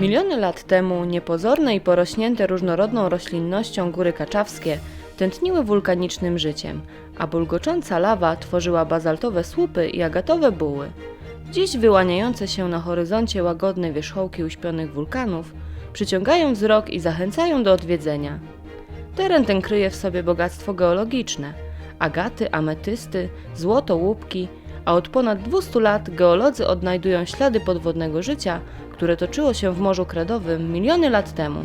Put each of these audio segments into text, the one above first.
Miliony lat temu niepozorne i porośnięte różnorodną roślinnością góry kaczawskie tętniły wulkanicznym życiem, a bulgocząca lawa tworzyła bazaltowe słupy i agatowe buły. Dziś wyłaniające się na horyzoncie łagodne wierzchołki uśpionych wulkanów przyciągają wzrok i zachęcają do odwiedzenia. Teren ten kryje w sobie bogactwo geologiczne agaty, ametysty, złoto, łupki, a od ponad 200 lat geolodzy odnajdują ślady podwodnego życia, które toczyło się w Morzu Kredowym miliony lat temu.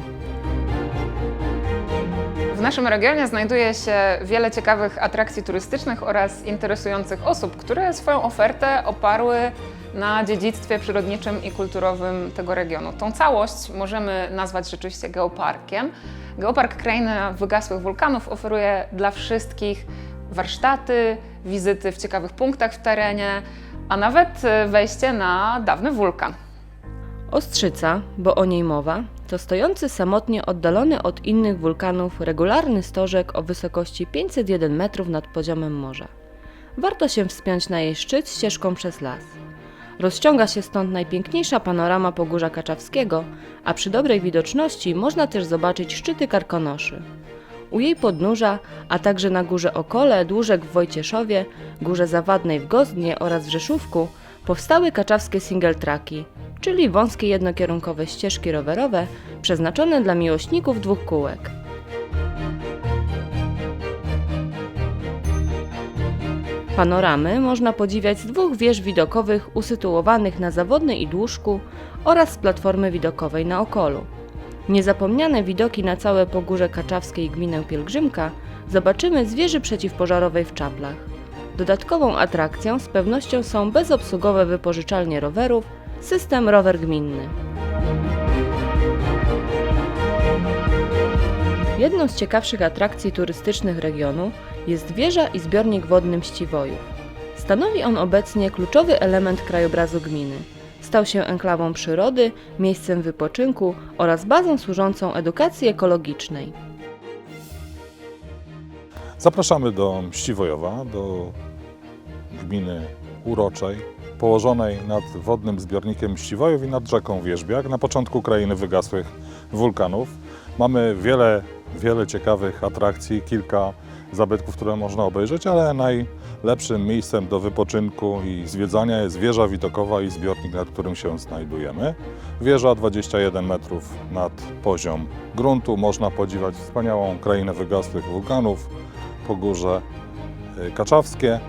W naszym regionie znajduje się wiele ciekawych atrakcji turystycznych oraz interesujących osób, które swoją ofertę oparły na dziedzictwie przyrodniczym i kulturowym tego regionu. Tą całość możemy nazwać rzeczywiście geoparkiem. Geopark Krainy Wygasłych Wulkanów oferuje dla wszystkich warsztaty, wizyty w ciekawych punktach w terenie, a nawet e, wejście na dawny wulkan. Ostrzyca, bo o niej mowa, to stojący samotnie oddalony od innych wulkanów regularny stożek o wysokości 501 metrów nad poziomem morza. Warto się wspiąć na jej szczyt ścieżką przez las. Rozciąga się stąd najpiękniejsza panorama Pogórza Kaczawskiego, a przy dobrej widoczności można też zobaczyć szczyty Karkonoszy. U jej podnóża, a także na górze Okole, Dłużek w Wojcieszowie, górze Zawadnej w Gozdnie oraz w Rzeszówku powstały kaczawskie single traki, czyli wąskie jednokierunkowe ścieżki rowerowe przeznaczone dla miłośników dwóch kółek. Panoramy można podziwiać z dwóch wież widokowych usytuowanych na Zawodnej i Dłużku oraz z platformy widokowej na Okolu. Niezapomniane widoki na całe Pogórze Kaczawskie i gminę Pielgrzymka zobaczymy z wieży przeciwpożarowej w Czaplach. Dodatkową atrakcją z pewnością są bezobsługowe wypożyczalnie rowerów, system rower gminny. Jedną z ciekawszych atrakcji turystycznych regionu jest wieża i zbiornik wodny Mściwojów. Stanowi on obecnie kluczowy element krajobrazu gminy. Stał się enklawą przyrody, miejscem wypoczynku oraz bazą służącą edukacji ekologicznej. Zapraszamy do Mściwojowa, do gminy uroczej, położonej nad wodnym zbiornikiem Mściwojów i nad rzeką Wierzbiak, na początku krainy wygasłych wulkanów. Mamy wiele, wiele ciekawych atrakcji, kilka zabytków, które można obejrzeć, ale najlepszym miejscem do wypoczynku i zwiedzania jest wieża widokowa i zbiornik, nad którym się znajdujemy. Wieża 21 metrów nad poziom gruntu. Można podziwiać wspaniałą krainę wygasłych wulkanów, Pogórze y, Kaczawskie.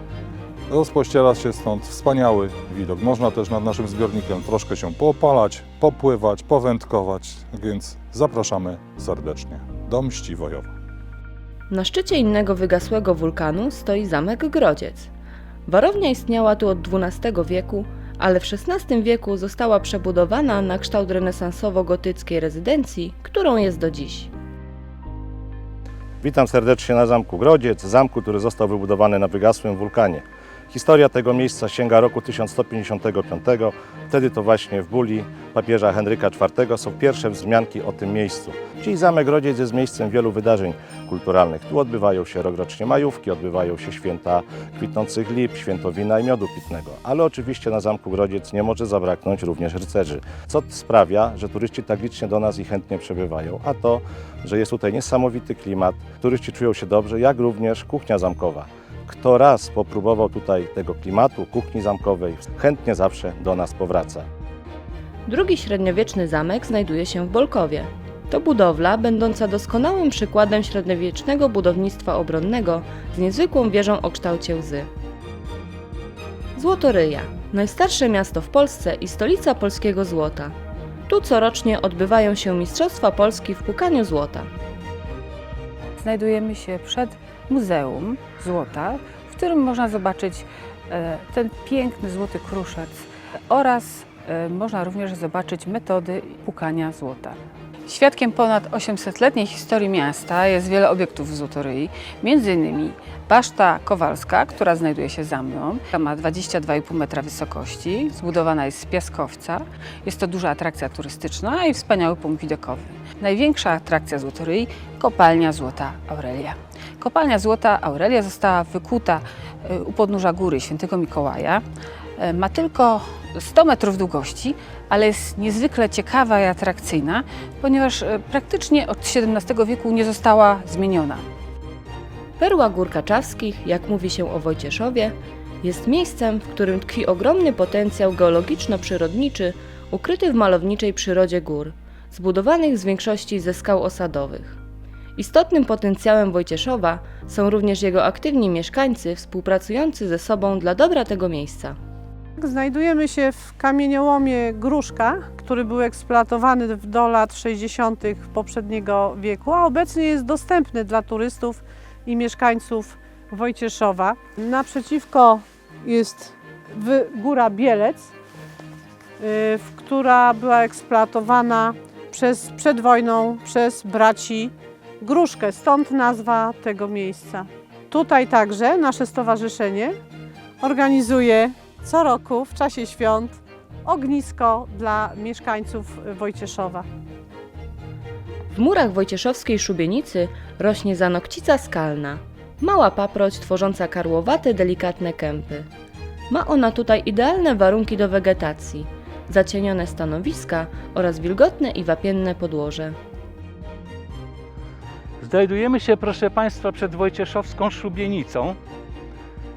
Rozpościera się stąd wspaniały widok. Można też nad naszym zbiornikiem troszkę się poopalać, popływać, powędkować, więc zapraszamy serdecznie do Mściwojowa. Na szczycie innego wygasłego wulkanu stoi zamek Grodziec. Warownia istniała tu od XII wieku, ale w XVI wieku została przebudowana na kształt renesansowo-gotyckiej rezydencji, którą jest do dziś. Witam serdecznie na Zamku Grodziec, zamku, który został wybudowany na wygasłym wulkanie. Historia tego miejsca sięga roku 1155. Wtedy to właśnie w buli papieża Henryka IV są pierwsze wzmianki o tym miejscu. Dziś Zamek Grodziec jest miejscem wielu wydarzeń kulturalnych. Tu odbywają się rokrocznie majówki, odbywają się święta kwitnących lip, święto wina i miodu pitnego. Ale oczywiście na Zamku Grodziec nie może zabraknąć również rycerzy. Co sprawia, że turyści tak licznie do nas i chętnie przebywają, a to, że jest tutaj niesamowity klimat, turyści czują się dobrze, jak również kuchnia zamkowa. Kto raz popróbował tutaj tego klimatu, kuchni zamkowej, chętnie zawsze do nas powraca. Drugi średniowieczny zamek znajduje się w Bolkowie. To budowla będąca doskonałym przykładem średniowiecznego budownictwa obronnego z niezwykłą wieżą o kształcie łzy. Złotoryja najstarsze miasto w Polsce i stolica polskiego złota. Tu corocznie odbywają się Mistrzostwa Polski w pukaniu złota. Znajdujemy się przed Muzeum Złota, w którym można zobaczyć e, ten piękny złoty kruszec oraz e, można również zobaczyć metody pukania złota. Świadkiem ponad 800-letniej historii miasta jest wiele obiektów Złotoryi, między innymi Baszta Kowalska, która znajduje się za mną. Ma 22,5 metra wysokości, zbudowana jest z piaskowca. Jest to duża atrakcja turystyczna i wspaniały punkt widokowy. Największa atrakcja Złotoryi kopalnia Złota Aurelia. Kopalnia Złota Aurelia została wykuta e, u podnóża góry Świętego Mikołaja. E, Ma tylko 100 metrów długości, ale jest niezwykle ciekawa i atrakcyjna, ponieważ e, praktycznie od XVII wieku nie została zmieniona. Perła Gór Kaczawskich, jak mówi się o Wojcieszowie, jest miejscem, w którym tkwi ogromny potencjał geologiczno-przyrodniczy ukryty w malowniczej przyrodzie gór, zbudowanych z większości ze skał osadowych. Istotnym potencjałem Wojcieszowa są również jego aktywni mieszkańcy współpracujący ze sobą dla dobra tego miejsca. Znajdujemy się w kamieniołomie Gruszka, który był eksploatowany do lat 60. poprzedniego wieku, a obecnie jest dostępny dla turystów i mieszkańców Wojcieszowa. Naprzeciwko jest góra Bielec, y, która była eksploatowana przez, przed wojną przez braci Gruszkę, stąd nazwa tego miejsca. Tutaj także nasze stowarzyszenie organizuje co roku w czasie świąt ognisko dla mieszkańców Wojcieszowa. W murach wojcieszowskiej szubienicy rośnie zanokcica skalna, mała paproć tworząca karłowate, delikatne kępy. Ma ona tutaj idealne warunki do wegetacji, zacienione stanowiska oraz wilgotne i wapienne podłoże. Znajdujemy się, proszę Państwa, przed Wojcieszowską Szubienicą.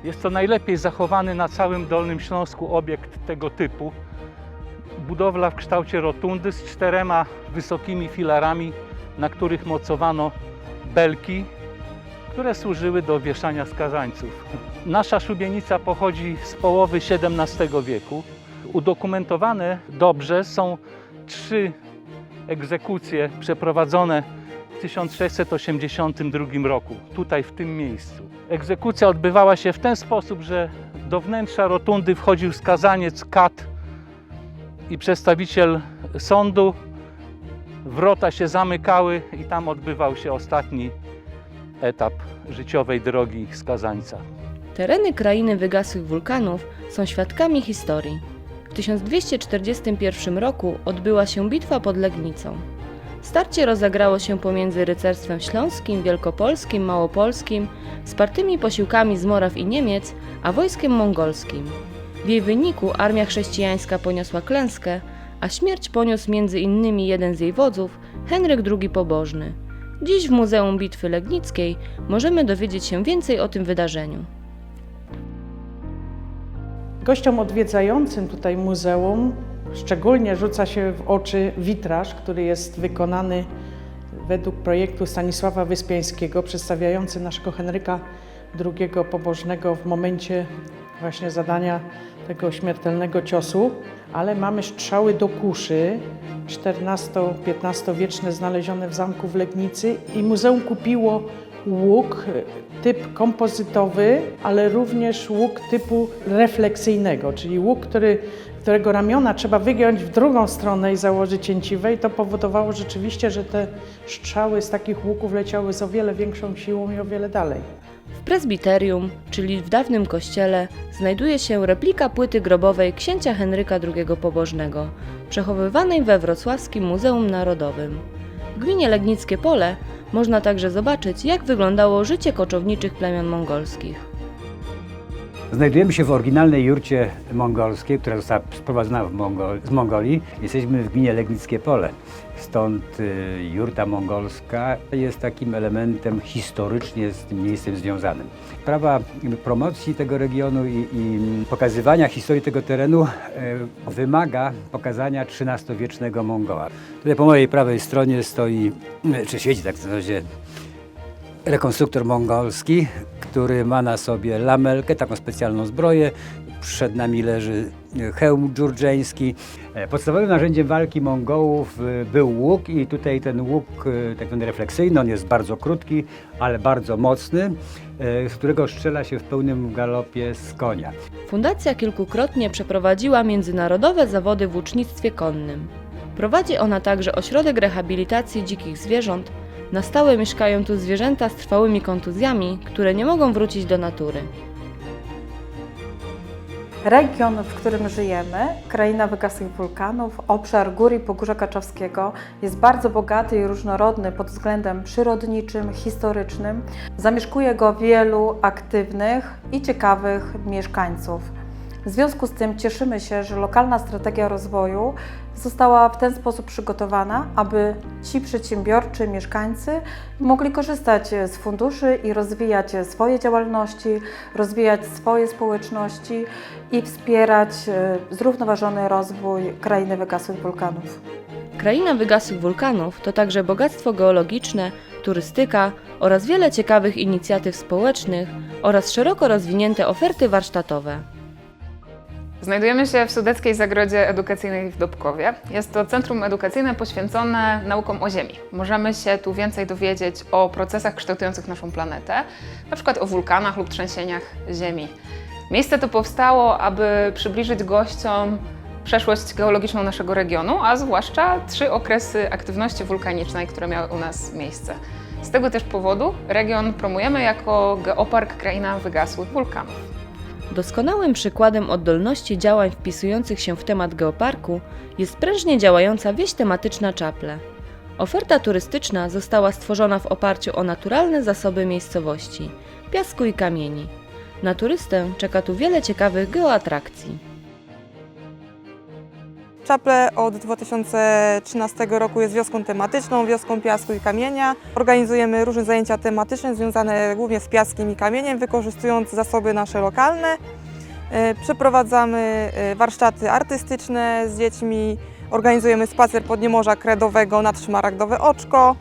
Jest to najlepiej zachowany na całym Dolnym Śląsku obiekt tego typu. Budowla w kształcie rotundy z czterema wysokimi filarami, na których mocowano belki, które służyły do wieszania skazańców. Nasza szubienica pochodzi z połowy XVII wieku. Udokumentowane dobrze są trzy egzekucje przeprowadzone w 1682 roku, tutaj w tym miejscu. Egzekucja odbywała się w ten sposób, że do wnętrza rotundy wchodził skazaniec kat i przedstawiciel sądu. Wrota się zamykały i tam odbywał się ostatni etap życiowej drogi skazańca. Tereny krainy wygasłych wulkanów są świadkami historii. W 1241 roku odbyła się bitwa pod Legnicą. Starcie rozegrało się pomiędzy rycerstwem śląskim, wielkopolskim, małopolskim, spartymi posiłkami z Moraw i Niemiec, a wojskiem mongolskim. W jej wyniku armia chrześcijańska poniosła klęskę, a śmierć poniósł innymi jeden z jej wodzów, Henryk II Pobożny. Dziś w Muzeum Bitwy Legnickiej możemy dowiedzieć się więcej o tym wydarzeniu. Gościom odwiedzającym tutaj muzeum szczególnie rzuca się w oczy witraż, który jest wykonany według projektu Stanisława Wyspiańskiego, przedstawiający naszego Henryka II Pobożnego w momencie właśnie zadania tego śmiertelnego ciosu, ale mamy strzały do kuszy XIV-XV wieczne znalezione w zamku w Legnicy i muzeum kupiło łuk e, typ kompozytowy, ale również łuk typu refleksyjnego, czyli łuk, który, którego ramiona trzeba wygiąć w drugą stronę i założyć cięciwe i to powodowało rzeczywiście, że te strzały z takich łuków leciały z o wiele większą siłą i o wiele dalej. W prezbiterium, czyli w dawnym kościele, znajduje się replika płyty grobowej księcia Henryka II Pobożnego, przechowywanej we Wrocławskim Muzeum Narodowym. W gminie Legnickie Pole można także zobaczyć, jak wyglądało życie koczowniczych plemion mongolskich. Znajdujemy się w oryginalnej jurcie mongolskiej, która została sprowadzona z Mongolii. Jesteśmy w gminie Legnickie Pole. Stąd y, jurta mongolska jest takim elementem historycznie z tym miejscem związanym. Sprawa y, promocji tego regionu i, i pokazywania historii tego terenu y, wymaga pokazania XIII-wiecznego Mongoła. Tutaj po mojej prawej stronie stoi, y, czy siedzi tak w zasadzie rekonstruktor mongolski, który ma na sobie lamelkę, taką specjalną zbroję. Przed nami leży hełm dżurdżeński. E, Podstawowym narzędziem walki Mongołów e, był łuk i tutaj ten łuk e, tak zwany refleksyjny, on jest bardzo krótki, ale bardzo mocny, z którego strzela się w pełnym galopie z konia. Fundacja kilkukrotnie przeprowadziła międzynarodowe zawody w łucznictwie konnym. Prowadzi ona także ośrodek rehabilitacji dzikich zwierząt. Na stałe mieszkają tu zwierzęta z trwałymi kontuzjami, które nie mogą wrócić do natury. Region, w którym żyjemy, kraina wygasłych wulkanów, obszar gór i Pogórza Kaczawskiego jest bardzo bogaty i różnorodny pod względem przyrodniczym, historycznym. Zamieszkuje go wielu aktywnych i ciekawych mieszkańców. W związku z tym cieszymy się, że lokalna strategia rozwoju została w ten sposób przygotowana, aby ci przedsiębiorczy mieszkańcy mogli korzystać z funduszy i rozwijać swoje działalności, rozwijać swoje społeczności i wspierać e, zrównoważony rozwój krainy wygasłych wulkanów. Kraina wygasłych wulkanów to także bogactwo geologiczne, turystyka oraz wiele ciekawych inicjatyw społecznych oraz szeroko rozwinięte oferty warsztatowe. Znajdujemy się w Sudeckiej Zagrodzie Edukacyjnej w Dobkowie. Jest to centrum edukacyjne poświęcone naukom o Ziemi. Możemy się tu więcej dowiedzieć o procesach kształtujących naszą planetę, na przykład o wulkanach lub trzęsieniach Ziemi. Miejsce to powstało, aby przybliżyć gościom przeszłość geologiczną naszego regionu, a zwłaszcza trzy okresy aktywności wulkanicznej, które miały u nas miejsce. Z tego też powodu region promujemy jako geopark Kraina Wygasłych Wulkanów. Doskonałym przykładem oddolności działań wpisujących się w temat geoparku jest prężnie działająca wieś tematyczna Czaple. Oferta turystyczna została stworzona w oparciu o naturalne zasoby miejscowości piasku i kamieni. Na turystę czeka tu wiele ciekawych geoatrakcji. Czaple od 2013 roku jest wioską tematyczną, wioską piasku i kamienia. Organizujemy różne zajęcia tematyczne związane głównie z piaskiem i kamieniem, wykorzystując zasoby nasze lokalne. E, Przeprowadzamy e, warsztaty artystyczne z dziećmi, organizujemy spacer podniemorza kredowego nad Szmaragdowe Oczko.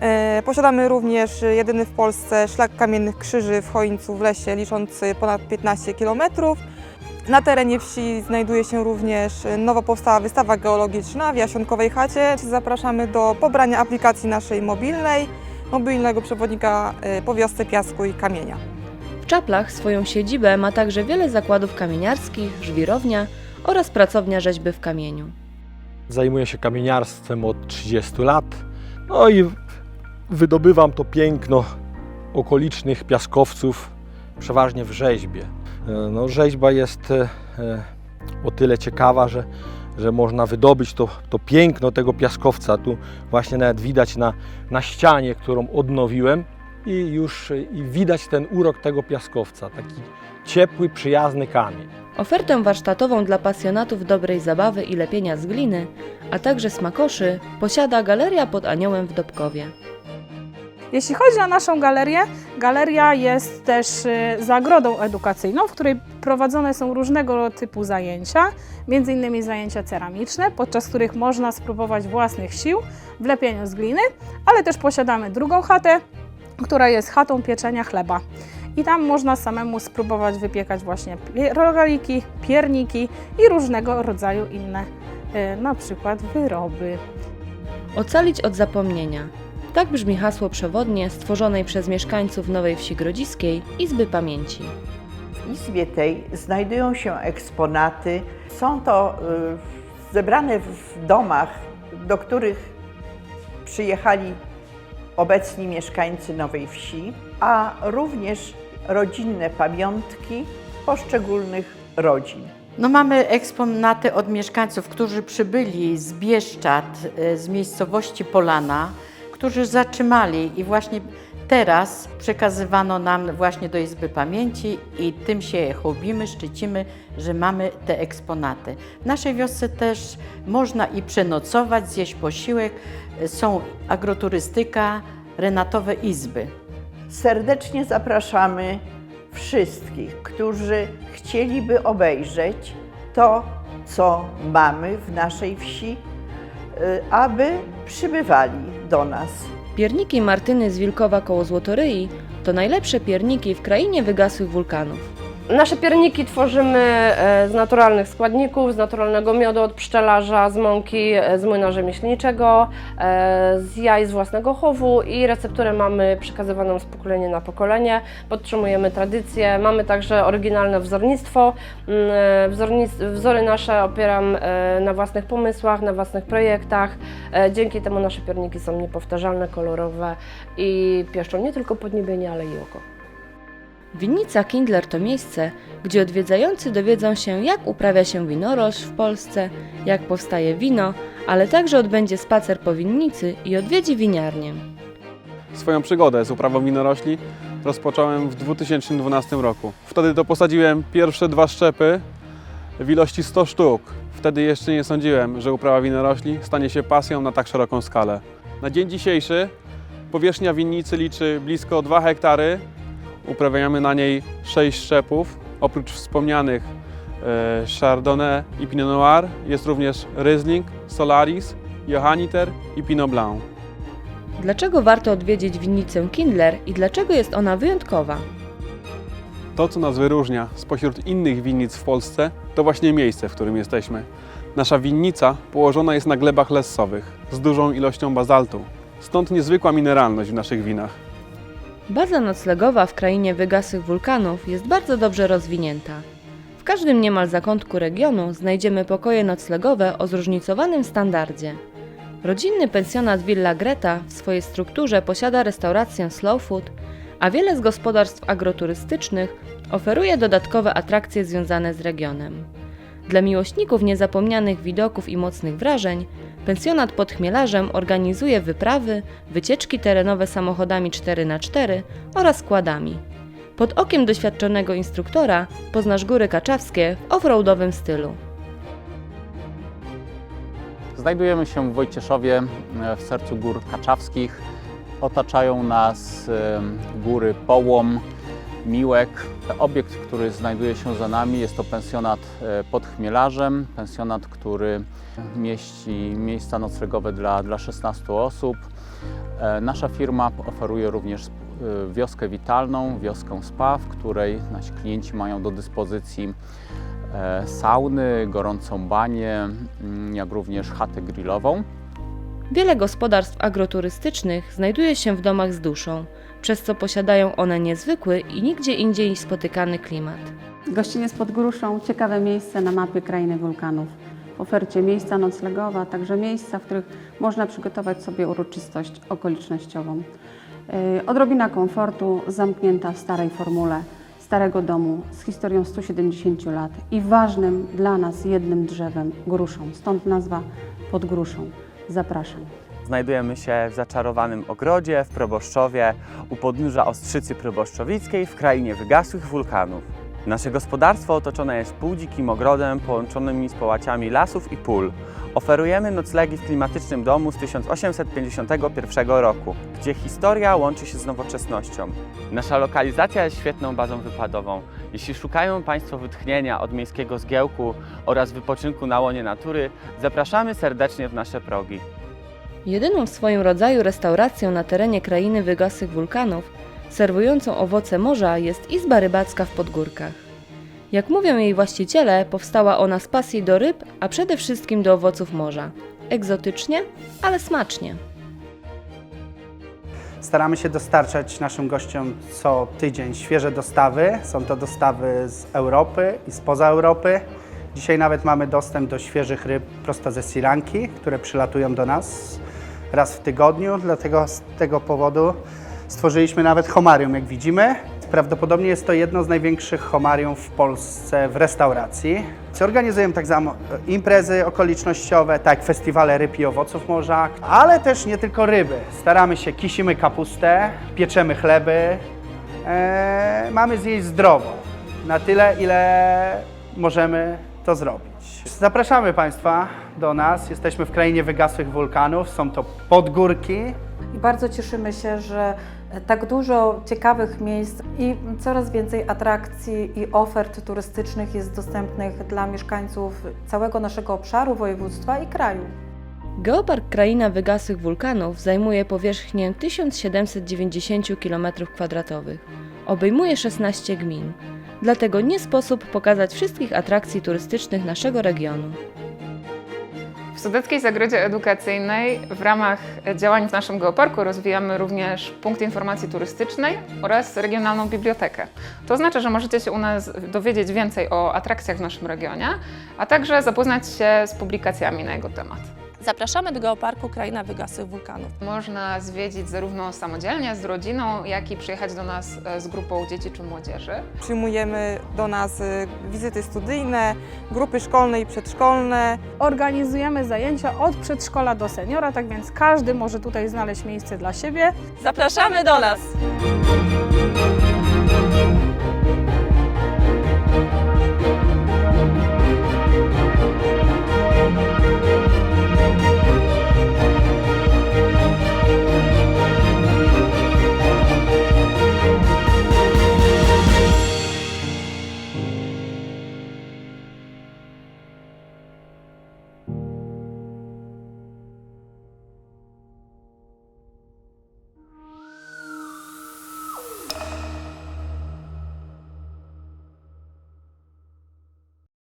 E, Posiadamy również jedyny w Polsce szlak kamiennych krzyży w Chońcu w lesie, liczący ponad 15 kilometrów. Na terenie wsi znajduje się również nowo powstała wystawa geologiczna w Jasionkowej chacie. Zapraszamy do pobrania aplikacji naszej mobilnej, mobilnego przewodnika y, po wiosce piasku i kamienia. W Czaplach swoją siedzibę ma także wiele zakładów kamieniarskich, żwirownia oraz pracownia rzeźby w kamieniu. Zajmuję się kamieniarstwem od 30 lat. No i wydobywam to piękno okolicznych piaskowców, przeważnie w rzeźbie. E, No, rzeźba jest e, e, o tyle ciekawa, że, że można wydobyć to, to piękno tego piaskowca. Tu właśnie nawet widać na, na ścianie, którą odnowiłem i już i widać ten urok tego piaskowca. Taki ciepły, przyjazny kamień. Ofertę warsztatową dla pasjonatów dobrej zabawy i lepienia z gliny, a także smakoszy posiada Galeria pod Aniołem w Dobkowie. Jeśli chodzi o naszą galerię, galeria jest też y, zagrodą edukacyjną, w której prowadzone są różnego typu zajęcia, innymi zajęcia ceramiczne, podczas których można spróbować własnych sił w lepieniu z gliny, ale też posiadamy drugą chatę, która jest chatą pieczenia chleba. I tam można samemu spróbować wypiekać właśnie rogaliki, pierniki i różnego rodzaju inne, y, na przykład wyroby. Ocalić od zapomnienia. Tak brzmi hasło przewodnie stworzonej przez mieszkańców Nowej Wsi Grodziskiej Izby Pamięci. W izbie tej znajdują się eksponaty. Są to y, zebrane w domach, do których przyjechali obecni mieszkańcy Nowej Wsi, a również rodzinne pamiątki poszczególnych rodzin. No mamy eksponaty od mieszkańców, którzy przybyli z Bieszczad, e, z miejscowości Polana, którzy zatrzymali i właśnie teraz przekazywano nam właśnie do Izby Pamięci i tym się chłubimy, szczycimy, że mamy te eksponaty. W naszej wiosce też można i przenocować, zjeść posiłek, są agroturystyka, renatowe izby. Serdecznie zapraszamy wszystkich, którzy chcieliby obejrzeć to, co mamy w naszej wsi, aby przybywali do nas. Pierniki Martyny z Wilkowa koło Złotoryi to najlepsze pierniki w krainie wygasłych wulkanów. Nasze pierniki tworzymy e, z naturalnych składników, z naturalnego miodu od pszczelarza, z mąki e, z młyna rzemieślniczego, e, z jaj z własnego chowu i recepturę mamy przekazywaną z pokolenia na pokolenie. Podtrzymujemy tradycję, mamy także oryginalne wzornictwo. Mm, wzory nasze opieram na własnych pomysłach, na własnych projektach. Dzięki temu nasze pierniki są niepowtarzalne, kolorowe i pieszczą nie tylko podniebienie, ale i oko. Winnica Kindler to miejsce, gdzie odwiedzający dowiedzą się, jak uprawia się winorośl w Polsce, jak powstaje wino, ale także odbędzie spacer po winnicy i odwiedzi winiarnię. Swoją przygodę z uprawą winorośli rozpocząłem w 2012 roku. Wtedy to posadziłem pierwsze dwa szczepy w ilości 100 sztuk. Wtedy jeszcze nie sądziłem, że uprawa winorośli stanie się pasją na tak szeroką skalę. Na dzień dzisiejszy powierzchnia winnicy liczy blisko 2 hektary. Uprawiamy na niej 6 szczepów. Oprócz wspomnianych e, Chardonnay i Pinot Noir jest również Riesling, Solaris, Johanniter i Pinot Blanc. Dlaczego warto odwiedzić winnicę Kindler i dlaczego jest ona wyjątkowa? To, co nas wyróżnia spośród innych winnic w Polsce, to właśnie miejsce, w którym jesteśmy. Nasza winnica położona jest na glebach lessowych z dużą ilością bazaltu. Stąd niezwykła mineralność w naszych winach. Baza noclegowa w krainie wygasłych wulkanów jest bardzo dobrze rozwinięta. W każdym niemal zakątku regionu znajdziemy pokoje noclegowe o zróżnicowanym standardzie. Rodzinny pensjonat Villa Greta w swojej strukturze posiada restaurację Slow Food, a wiele z gospodarstw agroturystycznych oferuje dodatkowe atrakcje związane z regionem. Dla miłośników niezapomnianych widoków i mocnych wrażeń, pensjonat pod Chmielarzem organizuje wyprawy, wycieczki terenowe samochodami 4x4 oraz składami. Pod okiem doświadczonego instruktora poznasz góry kaczawskie w offroadowym stylu. Znajdujemy się w Wojcieszowie, e, w sercu gór kaczawskich. Otaczają nas e, góry Połom, Miłek. Obiekt, który znajduje się za nami jest to pensjonat e, pod Chmielarzem. Pensjonat, który mieści miejsca noclegowe dla, dla 16 osób. E, Nasza firma oferuje również e, wioskę witalną, wioskę spa, w której nasi klienci mają do dyspozycji sauny, gorącą banię, mm, jak również chatę grillową. Wiele gospodarstw agroturystycznych znajduje się w domach z duszą, przez co posiadają one niezwykły i nigdzie indziej spotykany klimat. Gościniec pod Gruszą, ciekawe miejsce na mapie krainy wulkanów. W ofercie miejsca noclegowe, a także miejsca, w których można przygotować sobie uroczystość okolicznościową. Yy, Odrobina komfortu, zamknięta w starej formule starego domu z historią 170 lat i ważnym dla nas jednym drzewem, gruszą. Stąd nazwa pod Gruszą. Zapraszam. Znajdujemy się w zaczarowanym ogrodzie w Proboszczowie u podnóża Ostrzycy Proboszczowickiej w krainie wygasłych wulkanów. Nasze gospodarstwo otoczone jest półdzikim ogrodem połączonymi z połaciami lasów i pól. Oferujemy noclegi w klimatycznym domu z 1851 roku, gdzie historia łączy się z nowoczesnością. Nasza lokalizacja jest świetną bazą wypadową. Jeśli szukają Państwo wytchnienia od miejskiego zgiełku oraz wypoczynku na łonie natury, zapraszamy serdecznie w nasze progi. Jedyną w swoim rodzaju restauracją na terenie krainy wygasłych wulkanów, serwującą owoce morza, jest Izba Rybacka w Podgórkach. Jak mówią jej właściciele, powstała ona z pasji do ryb, a przede wszystkim do owoców morza. Egzotycznie, ale smacznie. Staramy się dostarczać naszym gościom co tydzień świeże dostawy. Są to dostawy z Europy i spoza Europy. Dzisiaj nawet mamy dostęp do świeżych ryb prosto ze Sri Lanki, które przylatują do nas raz w tygodniu. Dlatego z tego powodu stworzyliśmy nawet homarium, jak widzimy. Prawdopodobnie jest to jedno z największych homarium w Polsce w restauracji. Organizujemy tak samo imprezy okolicznościowe, tak festiwale ryb i owoców morza, ale też nie tylko ryby. Staramy się, kisimy kapustę, pieczemy chleby. Eee, mamy zjeść zdrowo, na tyle, ile możemy to zrobić. Zapraszamy Państwa do nas. Jesteśmy w krainie wygasłych wulkanów. Są to podgórki, I bardzo cieszymy się, że tak dużo ciekawych miejsc i coraz więcej atrakcji i ofert turystycznych jest dostępnych dla mieszkańców całego naszego obszaru, województwa i kraju. Geopark Kraina Wygasłych Wulkanów zajmuje powierzchnię 1790 km2. Obejmuje 16 gmin. Dlatego nie sposób pokazać wszystkich atrakcji turystycznych naszego regionu. W Sudeckiej Zagrodzie Edukacyjnej w ramach działań w naszym geoparku rozwijamy również punkt informacji turystycznej oraz regionalną bibliotekę. To znaczy, że możecie się u nas dowiedzieć więcej o atrakcjach w naszym regionie, a także zapoznać się z publikacjami na jego temat. Zapraszamy do Geoparku Kraina Wygasłych Wulkanów. Można zwiedzić zarówno samodzielnie z rodziną, jak i przyjechać do nas e, z grupą dzieci czy młodzieży. Przyjmujemy do nas y, wizyty studyjne, grupy szkolne i przedszkolne. Organizujemy zajęcia od przedszkola do seniora, tak więc każdy może tutaj znaleźć miejsce dla siebie. Zapraszamy do nas!